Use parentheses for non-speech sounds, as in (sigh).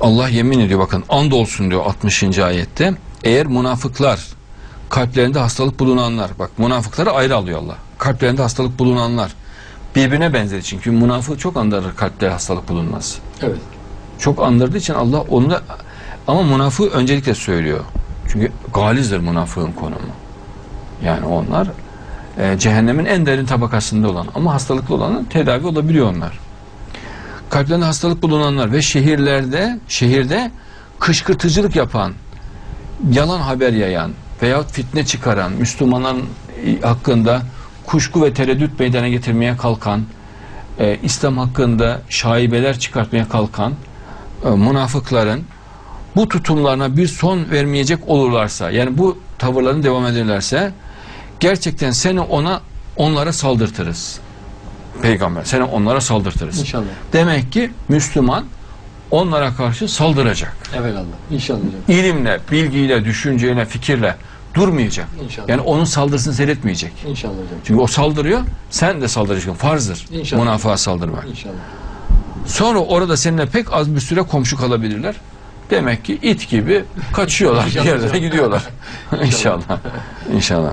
Allah yemin ediyor bakın and olsun diyor 60. ayette. Eğer münafıklar kalplerinde hastalık bulunanlar bak münafıkları ayrı alıyor Allah. Kalplerinde hastalık bulunanlar birbirine benzer çünkü münafık çok andırır kalpte hastalık bulunmaz. Evet. Çok andırdığı için Allah onu da ama münafığı öncelikle söylüyor. Çünkü galizdir münafığın konumu. Yani onlar e, cehennemin en derin tabakasında olan ama hastalıklı olanın tedavi olabiliyor onlar. Kalplerinde hastalık bulunanlar ve şehirlerde şehirde kışkırtıcılık yapan, yalan haber yayan veyahut fitne çıkaran, Müslümanların hakkında kuşku ve tereddüt meydana getirmeye kalkan, e, İslam hakkında şaibeler çıkartmaya kalkan e, münafıkların bu tutumlarına bir son vermeyecek olurlarsa, yani bu tavırlarını devam ederlerse gerçekten seni ona onlara saldırtırız. Peygamber seni onlara saldırtırız. İnşallah. Demek ki Müslüman onlara karşı saldıracak. Evelallah. İnşallah hocam. İlimle, bilgiyle, düşünceyle, fikirle durmayacak. İnşallah. Yani onun saldırısını seyretmeyecek. İnşallah hocam. Çünkü o saldırıyor, sen de saldıracaksın. Farzdır. İnşallah. Münafığa saldırmak. İnşallah. Sonra orada seninle pek az bir süre komşu kalabilirler. Demek ki it gibi kaçıyorlar bir İnşallah yerlere gidiyorlar. İnşallah. (laughs) İnşallah.